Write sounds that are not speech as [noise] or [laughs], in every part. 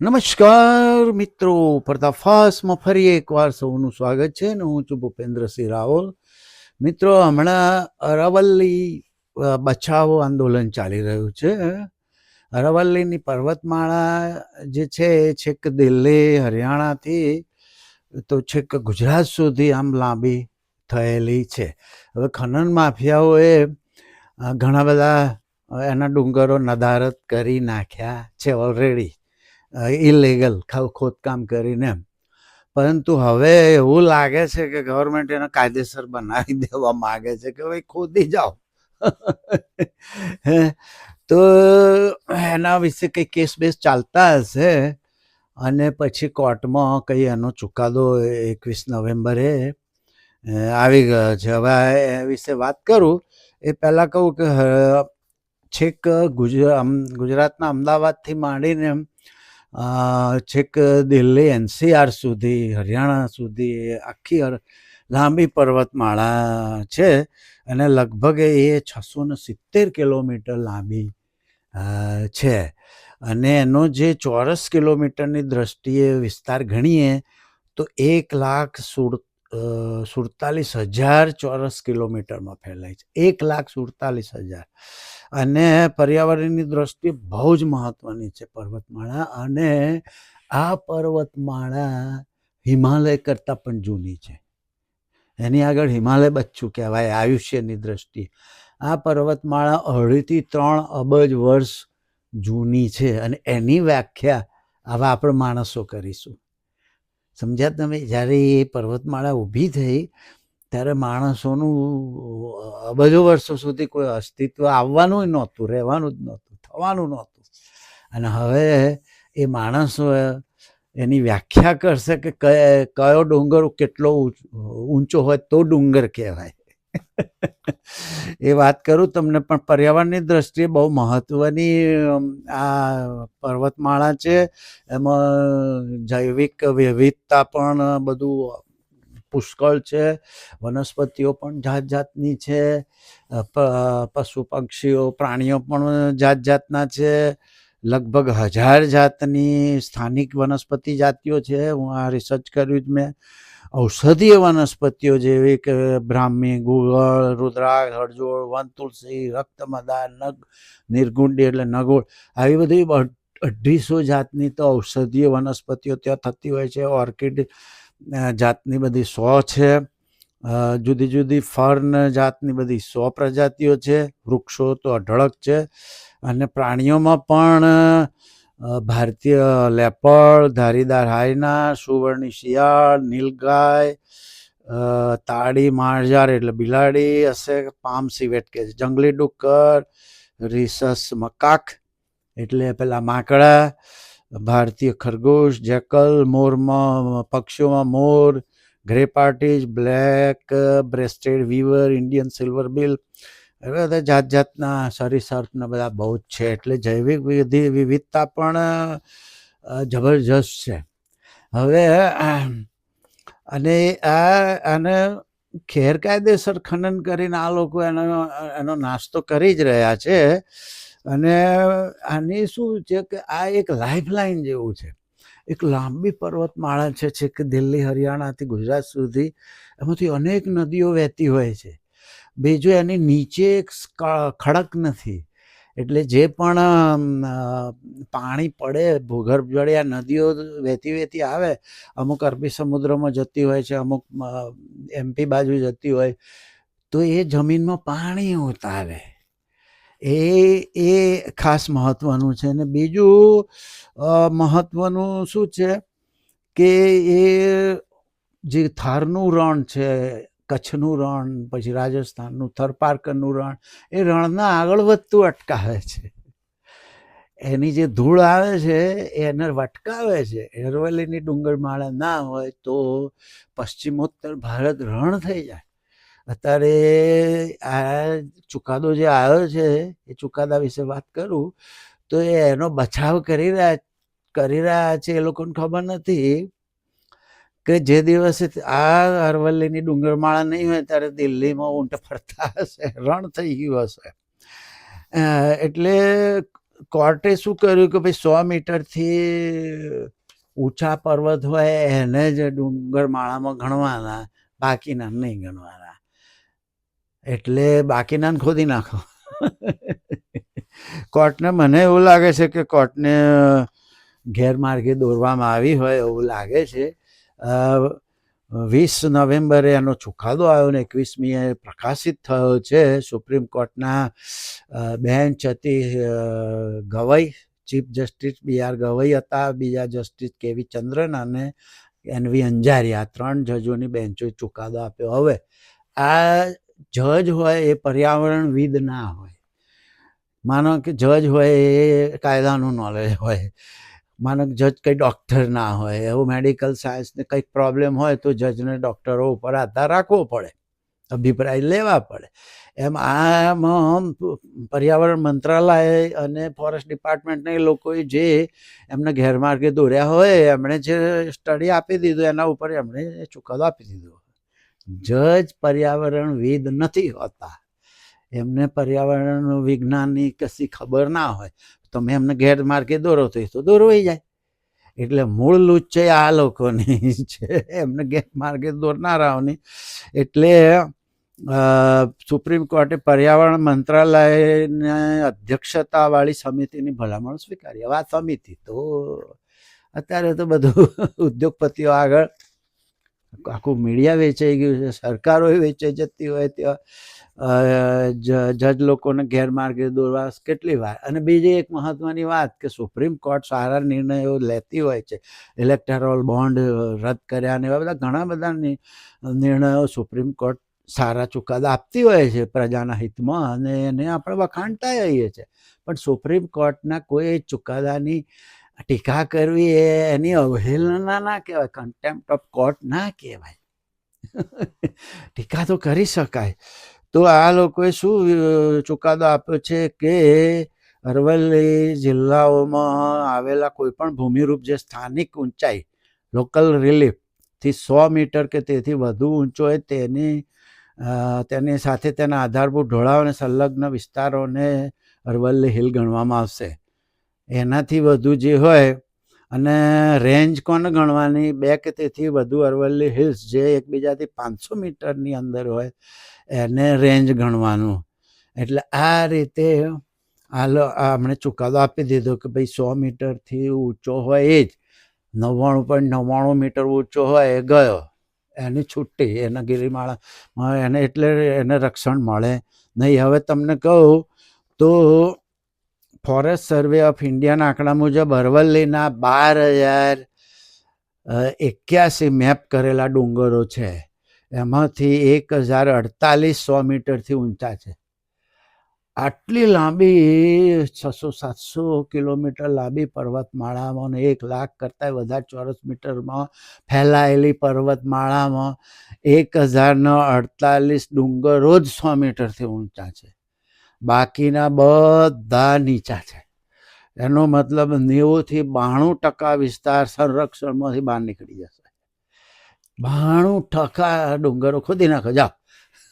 નમસ્કાર મિત્રો પર્દાફાશમાં ફરી એકવાર સૌનું સ્વાગત છે ને હું છું ભૂપેન્દ્રસિંહ રાવલ. મિત્રો, હમણાં અરાવલ્લી બચાવો આંદોલન ચાલી રહ્યું છે. અરાવલ્લીની પર્વતમાળા જે છે, એ છેક દિલ્હી, હરિયાણાથી, તો છેક ગુજરાત સુધી આમ લાંબી થયેલી છે. હવે ખનન માફિયાઓએ ઘણા બધા એના ડુંગરો નદારત કરી નાખ્યા છે ઓલરેડી ઇલીગલ ખોદકામ કરીને એમ. પરંતુ હવે એવું લાગે છે કે ગવર્મેન્ટ એને કાયદેસર બનાવી [laughs] દેવા માગે છે કે ભાઈ ખોદી જાઓ. [laughs] તો એના વિશે કંઈ કેસ બેસ ચાલતા હશે? અને પછી કોર્ટમાં કંઈ એનો ચુકાદો એકવીસ નવેમ્બરે આવી ગયો છે. હવે એ વિશે વાત કરું. એ પહેલાં કહું કે છેક ગુજરાત ગુજરાતના અમદાવાદથી માંડીને અ, છેક દિલ્હી, એનસીઆર સુધી, હરિયાણા સુધી આખી લાંબી પર્વતમાળા છે અને લગભગ એ છસો ને સિત્તેર કિલોમીટર લાંબી છે. અને એનો જે ચોરસ કિલોમીટરની દ્રષ્ટિએ વિસ્તાર ગણીએ, તો એક લાખ સુડ સુડતાલીસ હજાર ચોરસ કિલોમીટરમાં ફેલાય છે. એક લાખ સુડતાલીસ હજાર. અને પર્યાવરણની દ્રષ્ટિએ બહુ જ મહત્ત્વની છે પર્વતમાળા અને આ પર્વતમાળા હિમાલય કરતાં પણ જૂની છે. એની આગળ હિમાલય બચ્ચું કહેવાય, આયુષ્યની દ્રષ્ટિએ. આ પર્વતમાળા અઢીથી ત્રણ અબજ વર્ષ જૂની છે અને એની વ્યાખ્યા આવા આપણે માણસો કરીશું. સમજ્યા તમે? જ્યારે એ પર્વતમાળા ઊભી થઈ ત્યારે માણસોનું અબજો વર્ષો સુધી કોઈ અસ્તિત્વ આવવાનું નહોતું, રહેવાનું જ નહોતું, થવાનું નહોતું. અને હવે એ માણસો એની વ્યાખ્યા કરશે કે કયો ડુંગર કેટલો ઊંચો હોય તો ડુંગર કહેવાય. [laughs] એ વાત કરું તમને, પણ પર્યાવરણની દ્રષ્ટિએ બહુ મહત્ત્વની આ પર્વતમાળા છે. એમાં જૈવિક વિવિધતા પણ બધું પુષ્કળ છે, વનસ્પતિઓ પણ જાત જાતની છે પશુ પક્ષીઓ, પ્રાણીઓ પણ જાત જાતના છે. લગભગ હજાર જાતની સ્થાનિક વનસ્પતિ જાતિઓ છે. હું આ રિસર્ચ કર્યું જ મેં. ઔષધીય વનસ્પતિઓ જેવી કે બ્રાહ્મી, ગુગળ, રુદ્રાક્ષ, હળજોળ, વન તુલસી રક્તમદા નગ, નિર્ગુંડી એટલે નગોળ. આવી બધી અઢીસો જાતની તો ઔષધીય વનસ્પતિઓ ત્યાં થતી હોય છે. ઓર્કિડ જાતની બધી સો છે. જુદી જુદી ફર્ન જાતની બધી સો પ્રજાતિઓ છે. વૃક્ષો તો અઢળક છે. અને પ્રાણીઓમાં પણ ભારતીય લેપડ ધારીદાર હાયના, સુવર્ણી શિયાળ, નીલગાય તાળી માળજાર એટલે બિલાડી, હશે પામ સિવેટ કે જંગલી ડુક્કર, રિસસ મકાક એટલે પેલા માકડા ભારતીય ખરગોશ, જેકલ, મોરમાં, પક્ષીઓમાં મોર, grey partridge black, breasted weaver, Indian silverbill, એવા બધા જાત જાતના સરીસર્પને બધા બહુ જ છે. એટલે જૈવિક વિધિ વિવિધતા પણ જબરજસ્ત છે. હવે અને આ, આને ગેરકાયદેસર ખનન કરીને આ લોકો એનો એનો નાસ્તો કરી જ રહ્યા છે. અને આની શું છે કે આ એક લાઇફલાઇન જેવું છે. એક લાંબી પર્વતમાળા છે કે દિલ્હી, હરિયાણાથી ગુજરાત સુધી. એમાંથી અનેક નદીઓ વહેતી હોય છે. બીજું એની નીચે એક ખડક નથી. એટલે જે પણ પાણી પડે, ભૂગર્ભ જળે આ નદીઓ વહેતી વહેતી આવે, અમુક અરબી સમુદ્રમાં જતી હોય છે, અમુક એમપી બાજુ જતી હોય, તો એ જમીનમાં પાણી ઉતારે એ એ ખાસ મહત્ત્વનું છે. ને બીજું મહત્ત્વનું શું છે કે એ જે થારનું રણ છે, કચ્છનું રણ, પછી રાજસ્થાનનું થરપારકરનું રણ, એ રણના આગળ વધતું અટકાવે છે. એની જે ધૂળ આવે છે, એ એને વટકાવે છે. એરવલ્લીની ડુંગરમાળા ના હોય તો પશ્ચિમોત્તર ભારત રણ થઈ જાય. અત્યારે આ ચુકાદો જે આવ્યો છે, એ ચુકાદા વિશે વાત કરું, તો એનો બચાવ કરી રહ્યા કરી રહ્યા છે એ લોકોને ખબર નથી કે જે દિવસે આ અરવલ્લીની ડુંગરમાળા નહીં હોય ત્યારે દિલ્હીમાં ઊંટ ફરતા હશે, રણ થઈ ગયું હશે. એટલે કોર્ટે શું કર્યું કે ભાઈ સો મીટરથી ઊંચા પર્વત હોય એને જ ડુંગરમાળામાં ગણવાના, બાકીના નહીં ગણવાના. એટલે બાકીના ખોદી નાખો. કોર્ટને મને એવું લાગે છે કે કોર્ટને ગેરમાર્ગે દોરવામાં આવી હોય એવું લાગે છે. વીસ નવેમ્બરે એનો ચુકાદો આવ્યો ને એકવીસમીએ પ્રકાશિત થયો છે. સુપ્રીમ કોર્ટના બેન્ચ હતી Gavai, chief justice B R Gavai હતા, બીજા જસ્ટિસ કેવી ચંદ્રન અને એનવી અંજારી આ ત્રણ જજોની બેન્ચોએ ચુકાદો આપ્યો. હવે આ જજ હોય એ પર્યાવરણવિદ ના હોય. માનો કે જજ હોય એ કાયદાનું નોલેજ હોય. માનો કે જજ કંઈ ડૉક્ટર ના હોય, એવું મેડિકલ સાયન્સને કંઈક પ્રોબ્લેમ હોય તો જજને ડૉક્ટરો ઉપર આધાર રાખવો પડે, અભિપ્રાય લેવા પડે. એમ આમાં પર્યાવરણ મંત્રાલય અને ફોરેસ્ટ ડિપાર્ટમેન્ટના એ લોકોએ જે એમને ગેરમાર્ગે દોર્યા હોય, એમણે જે સ્ટડી આપી દીધું એના ઉપર એમણે ચુકાદો આપી દીધો. જજ પર્યાવરણવિદ નથી હોતા. એમને પર્યાવરણ વિજ્ઞાનની કશી ખબર ના હોય. તમે એમને ગેરમાર્ગે દોરો તો એ તો દોરવાઈ જાય. એટલે મૂળ લુચ્ચે આ લોકોની છે. એમને ગેરમાર્ગે દોરનારાઓની. એટલે સુપ્રીમ કોર્ટે પર્યાવરણ મંત્રાલયને અધ્યક્ષતાવાળી સમિતિની ભલામણ સ્વીકારી. હવે આ સમિતિ તો, અત્યારે તો બધું [laughs] ઉદ્યોગપતિઓ આગળ આખું મીડિયા વેચાઈ ગયું છે સરકારો વેચાઈ જતી હોય ત્યાં જજ લોકોને ગેરમાર્ગે દોરવા કેટલી વાર. અને બીજી એક મહત્વની વાત કે સુપ્રીમ કોર્ટ સારા નિર્ણયો લેતી હોય છે, ઇલેક્ટોરલ બોન્ડ રદ કર્યા ને એવા બધા ઘણા બધા નિર્ણયો સુપ્રીમ કોર્ટ સારા ચુકાદા આપતી હોય છે પ્રજાના હિતમાં અને એને આપણે વખાણતા હોઈએ છીએ. પણ સુપ્રીમ કોર્ટના કોઈ ચુકાદાની ટીકા કરવી એ એની અવહેલના ના કહેવાય કન્ટેમ્પ્ટ ઓફ કોર્ટ ના કહેવાય. [laughs] ટીકા તો કરી શકાય. તો આ લોકોએ શું ચુકાદો આપ્યો છે કે અરવલ્લી જિલ્લાઓમાં આવેલા કોઈપણ ભૂમિરૂપ જે સ્થાનિક ઊંચાઈ લોકલ રિલીફથી સો મીટર કે તેથી વધુ ઊંચો હોય તેની તેની સાથે તેના આધારભૂત ઢોળાવ અને સંલગ્ન વિસ્તારોને અરવલ્લી હિલ ગણવામાં આવશે. એનાથી વધુ જે હોય અને રેન્જ કોને ગણવાની? બે કે તેથી વધુ અરવલ્લી હિલ્સ જે એકબીજાથી પાંચસો મીટરની અંદર હોય, એને રેન્જ ગણવાનું. એટલે આ રીતે આ આપણે ચુકાદો આપી દીધો કે ભાઈ સો મીટરથી ઊંચો હોય એ જ. નવ્વાણું પોઈન્ટ નવ્વાણું મીટર ઊંચો હોય એ ગયો. એની છુટ્ટી, એના ગિરિમાળા, એને એટલે એને રક્ષણ મળે. નહીં, હવે તમને કહું તો ફોરેસ્ટ સર્વે ઓફ ઇન્ડિયાના આંકડા મુજબ અરવલ્લીના બાર હજાર એક્યાસી મેપ કરેલા ડુંગરો છે. એમાંથી એક હજાર અડતાલીસ સો મીટરથી ઊંચા છે. આટલી લાંબી છસો સાતસો કિલોમીટર લાંબી પર્વતમાળામાં એક લાખ કરતાં વધારે ચોરસ મીટરમાં ફેલાયેલી પર્વતમાળામાં એક હજારનો અડતાલીસ ડુંગરો જ સો મીટરથી ઊંચા છે. બાકીના બધા નીચા છે. એનો મતલબ નેવુંથી બાણું ટકા વિસ્તાર સંરક્ષણમાંથી બહાર નીકળી જશે. બાણું ટકા ડુંગરો ખોદી નાખો, જાઓ.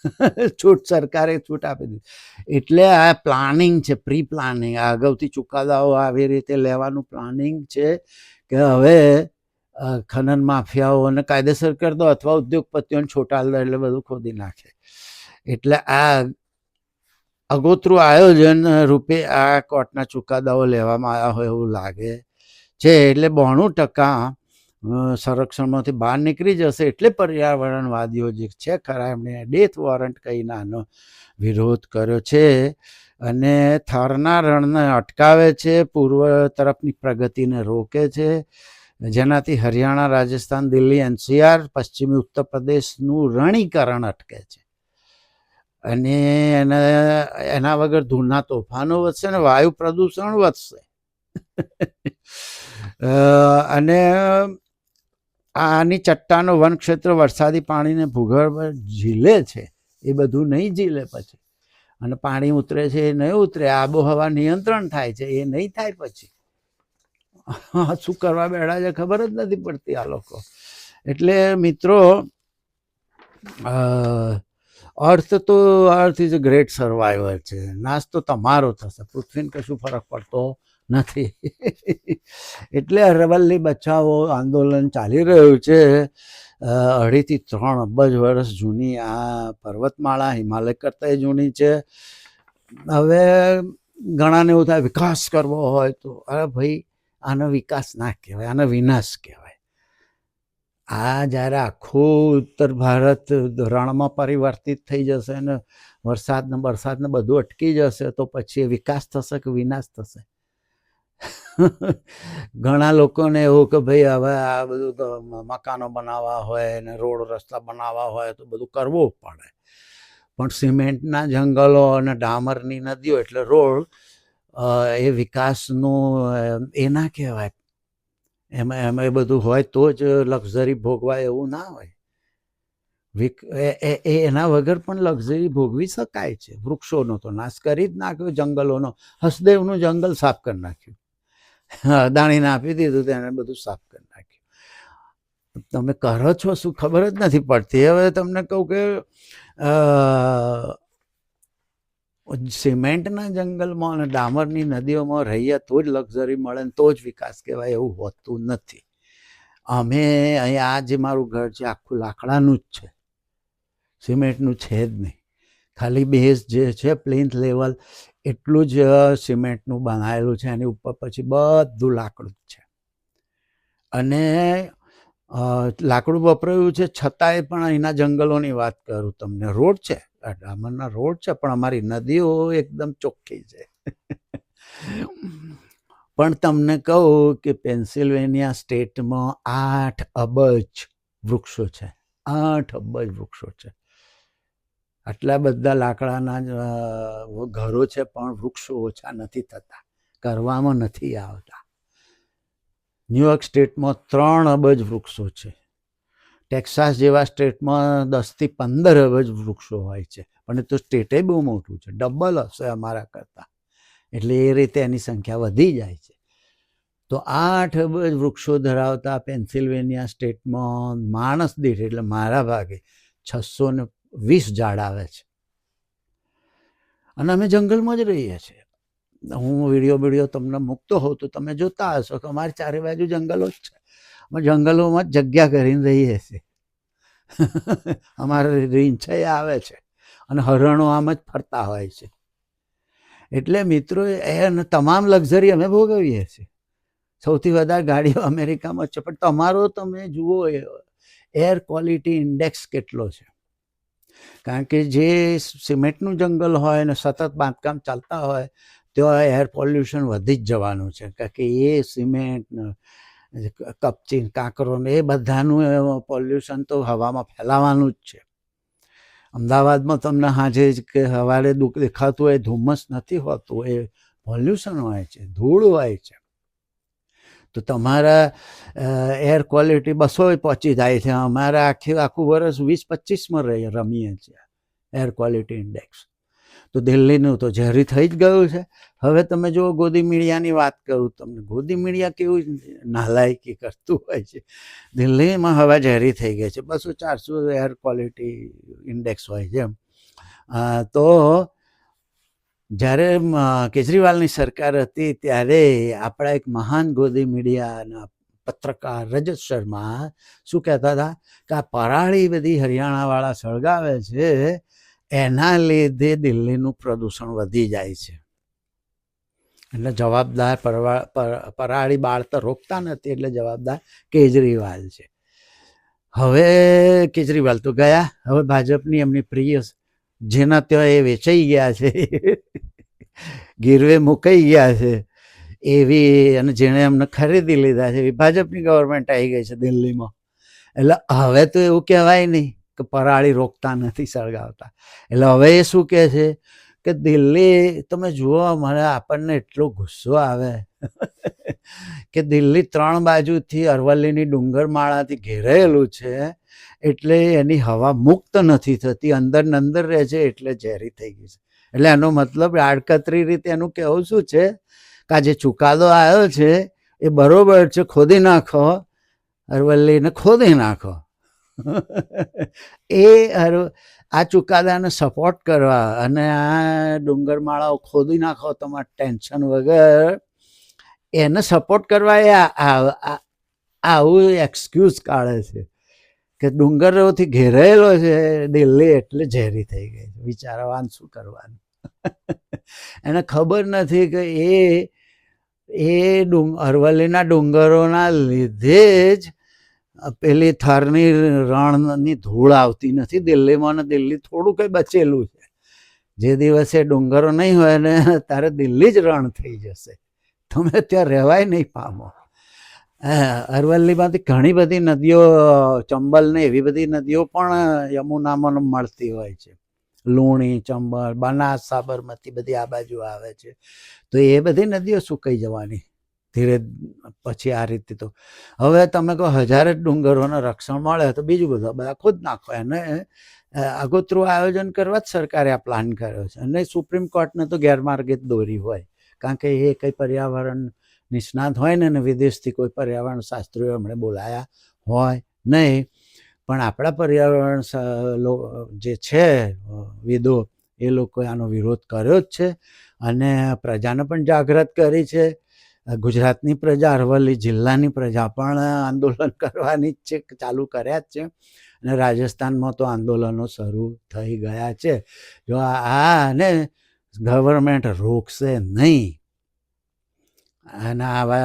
[laughs] છૂટ સરકારે છૂટ આપી દીધી. એટલે આ પ્લાનિંગ છે પ્રી પ્લાનિંગ આ અગાઉથી ચુકાદાઓ આવી રીતે લેવાનું પ્લાનિંગ છે કે હવે ખનન માફિયાઓને કાયદેસર કરી દો અથવા ઉદ્યોગપતિઓને છોટા દો એટલે બધું ખોદી નાખે. એટલે આ અગોતરું આયોજન રૂપે આ કોર્ટના ચુકાદાઓ લેવામાં આવ્યા હોય એવું લાગે છે. એટલે બોણું ટકા સંરક્ષણમાંથી બહાર નીકળી જશે એટલે પર્યાવરણવાદીઓ જે છે ખરા એમણે ડેથ વોરંટ કહીને આનો વિરોધ કર્યો છે અને થરના રણને અટકાવે છે, પૂર્વ તરફની પ્રગતિને રોકે છે. જેનાથી હરિયાણા, રાજસ્થાન, દિલ્હી, એનસીઆર, પશ્ચિમી ઉત્તર પ્રદેશનું રણીકરણ અટકે છે. અને એના એના વગર ધૂળના તોફાનો વધશે ને વાયુ પ્રદૂષણ વધશે. [laughs] અને આની ચટ્ટાનો વન ક્ષેત્ર વરસાદી પાણીને ભૂગર્ભ ઝીલે છે એ બધું નહીં ઝીલે પછી. અને પાણી ઉતરે છે એ નહીં ઉતરે આબોહવા નિયંત્રણ થાય છે એ નહીં થાય પછી. શું કરવા બેઠા છે ખબર જ નથી પડતી આ લોકો. એટલે મિત્રો અ, અર્થ તો earth is a great survivor છે. નાશ તો તમારો થશે. પૃથ્વીને કશું ફરક પડતો નથી. એટલે અરવલ્લી બચાવો આંદોલન ચાલી રહ્યું છે. અઢીથી ત્રણ અબજ વર્ષ જૂની આ પર્વતમાળા હિમાલય કરતાં જૂની છે. હવે ઘણાને એવું થાય વિકાસ કરવો હોય તો અરે ભાઈ, આનો વિકાસ ના કહેવાય, આનો વિનાશ કહેવાય. આ જ્યારે આખું ઉત્તર ભારત રણમાં પરિવર્તિત થઈ જશે ને વરસાદને વરસાદને બધું અટકી જશે, તો પછી એ વિકાસ થશે કે વિનાશ થશે? [laughs] ઘણા લોકોને એવું કે ભાઈ હવે આ બધું મકાનો બનાવવા હોય ને રોડ રસ્તા બનાવવા હોય તો બધું કરવું પડે. પણ સિમેન્ટના જંગલો અને ડામરની નદીઓ એટલે રોડ એ વિકાસનું એના કહેવાય. એમાં એમાં એ બધું હોય તો જ લક્ઝરી ભોગવાય એવું ના હોય. વિક, એ એના વગર પણ લક્ઝરી ભોગવી શકાય છે. વૃક્ષોનો તો નાશ કરી જ નાખ્યો, જંગલોનો. હસદેવનું જંગલ સાફ કરી નાખ્યું. અદાણીને આપી દીધું તેને બધું સાફ કરી નાખ્યું. તમે કરો છો શું ખબર જ નથી પડતી. હવે તમને કહું કે સિમેન્ટના જંગલમાં અને ડામરની નદીઓમાં રહીએ તો જ લક્ઝરી મળે ને તો જ વિકાસ કહેવાય એવું હોતું નથી. અમે અહીંયા આ જે મારું ઘર છે, આખું લાકડાનું જ છે. સિમેન્ટનું છે જ નહીં. ખાલી બેઝ જે છે પ્લિન્થ લેવલ, એટલું જ સિમેન્ટનું બનાવેલું છે, એની ઉપર પછી બધું લાકડું જ છે. અને લાકડું વપરાયું છે. છતાંય પણ અહીંના જંગલોની વાત કરું તમને. રોડ છે. ડામરના રોડ છે, પણ અમારી નદીઓ એકદમ ચોખ્ખી છે. પણ તમને કહું કે પેન્સિલ્વેનિયા સ્ટેટમાં આઠ અબજ વૃક્ષો છે. આઠ અબજ વૃક્ષો છે. આટલા બધા લાકડાના ઘરો છે, પણ વૃક્ષો ઓછા નથી થતા. કરવામાં નથી આવતા. ન્યુયોર્ક સ્ટેટમાં ત્રણ અબજ વૃક્ષો છે. ટેક્સાસ જેવા સ્ટેટમાં દસથી પંદર અબજ વૃક્ષો હોય છે. પણ એ તો સ્ટેટે બહુ મોટું છે. ડબલ હશે અમારા કરતાં. એટલે એ રીતે એની સંખ્યા વધી જાય છે. તો આઠ અબજ વૃક્ષો ધરાવતા પેન્સિલ્વેનિયા સ્ટેટમાં માણસ દીઠ, એટલે મારા ભાગે છસો ને વીસ ઝાડ આવે છે. અને અમે જંગલમાં જ રહીએ છીએ. હું વીડિયો વીડિયો તમને મૂકતો હોઉં તો તમે જોતા હશો કે અમારી ચારે બાજુ જંગલો જ છે. અમે જંગલોમાં જગ્યા કરીને રહીએ છીએ. [laughs] અમારે રીંછય આવે છે અને હરણો આમ જ ફરતા હોય છે. એટલે મિત્રો, એ તમામ લક્ઝરી અમે ભોગવીએ છીએ. સૌથી વધારે ગાડીઓ અમેરિકામાં છે. પણ તમારો તમે જુઓ એર ક્વોલિટી ઇન્ડેક્સ કેટલો છે? કારણ કે જે સિમેન્ટનું જંગલ હોય ને સતત બાંધકામ ચાલતા હોય ત્યાં એર પોલ્યુશન વધી જ જવાનું છે. કારણ કે એ સિમેન્ટ ને કપચી, કાંકરો ને એ બધાનું પોલ્યુશન તો હવામાં ફેલાવાનું જ છે. અમદાવાદમાં તમને હાજે જ કે સવારે દુઃખ દેખાતું હોય, ધુમ્મસ નથી હોતું, એ પોલ્યુશન હોય છે, ધૂળ હોય છે. તો તમારા એર ક્વોલિટી બસો પહોંચી જાય છે. અમારા આખી, આખું વર્ષ વીસ પચીસમાં રહીએ, રમીએ છીએ એર ક્વોલિટી ઇન્ડેક્સ તો દિલ્હીનું તો ઝેરી થઈ જ ગયું છે. હવે તમે જુઓ ગોદી મીડિયાની વાત કરું તમને, ગોદી મીડિયા કેવું નાલાયકી કરતું હોય છે. દિલ્હીમાં હવા ઝેરી થઈ ગઈ છે. બસો ચારસો એર ક્વોલિટી ઇન્ડેક્સ હોય છે તો જ્યારે કેજરીવાલની સરકાર હતી ત્યારે આપણા એક મહાન ગોદી મીડિયાના પત્રકાર રજત શર્મા શું કહેતા હતા કે આ પરાળી બધી હરિયાણાવાળા સળગાવે છે એના લીધે દિલ્હીનું પ્રદૂષણ વધી જાય છે. એટલે જવાબદાર પરાળી બાળતા રોકતા નથી, એટલે જવાબદાર કેજરીવાલ છે. હવે કેજરીવાલ તો ગયા, હવે ભાજપની એમની પ્રિય જેના ત્યાં એ વેચાઈ ગયા છે, [laughs] ગીરવે મુકાઈ ગયા છે, એવી, અને જેણે એમને ખરીદી લીધા છે, એવી ભાજપની ગવર્મેન્ટ આવી ગઈ છે દિલ્હીમાં. એટલે હવે તો એવું કહેવાય નહીં. કે પરાળી રોકતા નથી સળગાવતા. એટલે હવે એ શું કહે છે કે દિલ્હી, તમે જુઓ મને આપણને એટલો ગુસ્સો આવે. [laughs] કે દિલ્હી ત્રણ બાજુથી અરવલ્લીની ડુંગરમાળાથી ઘેરાયેલું છે, એટલે એની હવા મુક્ત નથી થતી, અંદર અંદર રહે છે, એટલે ઝેરી થઈ ગઈ છે. એટલે એનો મતલબ આડકતરી રીતે એનું કહેવું શું છે કે આ જે ચુકાદો આવ્યો છે એ બરોબર છે, ખોદી નાખો, અરવલ્લીને ખોદી નાખો. એ આ ચુકાદાને સપોર્ટ કરવા અને આ ડુંગરમાળાઓ ખોદી નાખો તમારે ટેન્શન વગર, એને સપોર્ટ કરવા એ આવું એક્સક્યુઝ કાઢે છે કે ડુંગરોથી ઘેરાયેલો છે દિલ્હી એટલે ઝેરી થઈ ગઈ વિચારવાનું શું કરવાનું? એને ખબર નથી કે એ એ ડુંગ અરવલ્લીના ડુંગરોના લીધે જ પેલી થરની રણની ધૂળ આવતી નથી, દિલ્હીમાં ને દિલ્હી થોડું કંઈ બચેલું છે. જે દિવસે ડુંગરો નહીં હોય ને તારે દિલ્હી જ રણ થઈ જશે. તમે ત્યાં રહેવાય નહીં પામો. અરવલ્લીમાંથી ઘણી બધી નદીઓ, ચંબલ ને એવી બધી નદીઓ પણ યમુનામાં મળતી હોય છે. લુણી, ચંબલ, બનાસ સાબરમતી બધી આ બાજુ આવે છે. તો એ બધી નદીઓ સુકાઈ જવાની. ધીરે પછી આ રીતે તો. હવે તમે કહો હજારે ડુંગરોને રક્ષણ મળે તો બીજું બધું બધા ખુદ નાખો. એને આગોતરું આયોજન કરવા જ સરકારે આ પ્લાન કર્યો છે. અને સુપ્રીમ કોર્ટને તો ગેરમાર્ગે જ દોરી હોય. કારણ કે એ કંઈ પર્યાવરણ નિષ્ણાત હોય ને વિદેશથી કોઈ પર્યાવરણ શાસ્ત્રીઓ એમણે બોલાયા હોય નહીં. પણ આપણા પર્યાવરણ જે છે, વિદો, એ લોકોએ આનો વિરોધ કર્યો જ છે. અને પ્રજાને પણ જાગૃત કરી છે. ગુજરાતની પ્રજા, અરવલ્લી જિલ્લાની પ્રજા પણ આંદોલન [laughs] કરવાની જ છે, ચાલુ કર્યા જ છે. અને રાજસ્થાનમાં તો આંદોલનો શરૂ થઈ ગયા છે. જો આ આને ગવર્મેન્ટ રોકશે નહીં. અને આવા,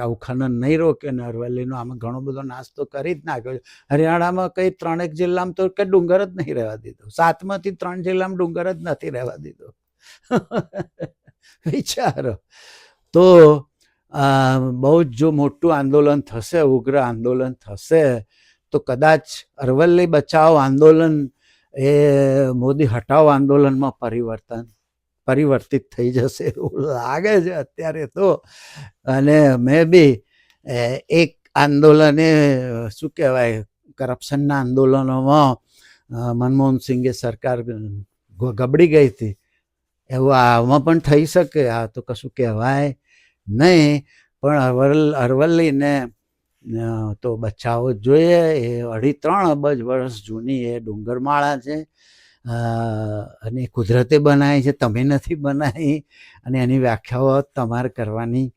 આવું ખનન નહીં રોકે ને અરવલ્લીનો આમાં ઘણો બધો નાસ્તો કરી જ નાખ્યો હરિયાણામાં કઈ ત્રણેક જિલ્લામાં તો કે ડુંગર જ નહીં રહેવા દીધો. સાતમાંથી ત્રણ જિલ્લામાં ડુંગર જ નથી રહેવા દીધો. [laughs] વિચારો. તો બહુ જ જો મોટું આંદોલન થશે, ઉગ્ર આંદોલન થશે, તો કદાચ અરવલ્લી બચાવ આંદોલન એ મોદી હટાવ આંદોલનમાં પરિવર્તન, પરિવર્તિત થઈ જશે એવું લાગે છે અત્યારે તો. અને મેં બી એક આંદોલને, શું કહેવાય, કરપ્શનના આંદોલનોમાં મનમોહન સિંઘે સરકાર ગબડી ગઈ હતી. એવું આમાં પણ થઈ શકે, આ તો કશું કહેવાય. નહીં, પણ અરવલ, અરવલ્લીને તો બચાવવો જ જોઈએ. એ અઢી ત્રણ અબજ વર્ષ જૂની એ ડુંગરમાળા છે. અને કુદરતે બનાવી છે, તમે નથી બનાવી. અને એની વ્યાખ્યાઓ તમારે કરવાની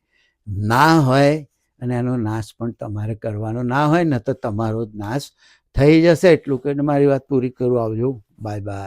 ના હોય અને એનો નાશ પણ તમારે કરવાનો ના હોય ને તો તમારો જ નાશ થઈ જશે. એટલું કે મારી વાત પૂરી કરું. આવજો. Bye bye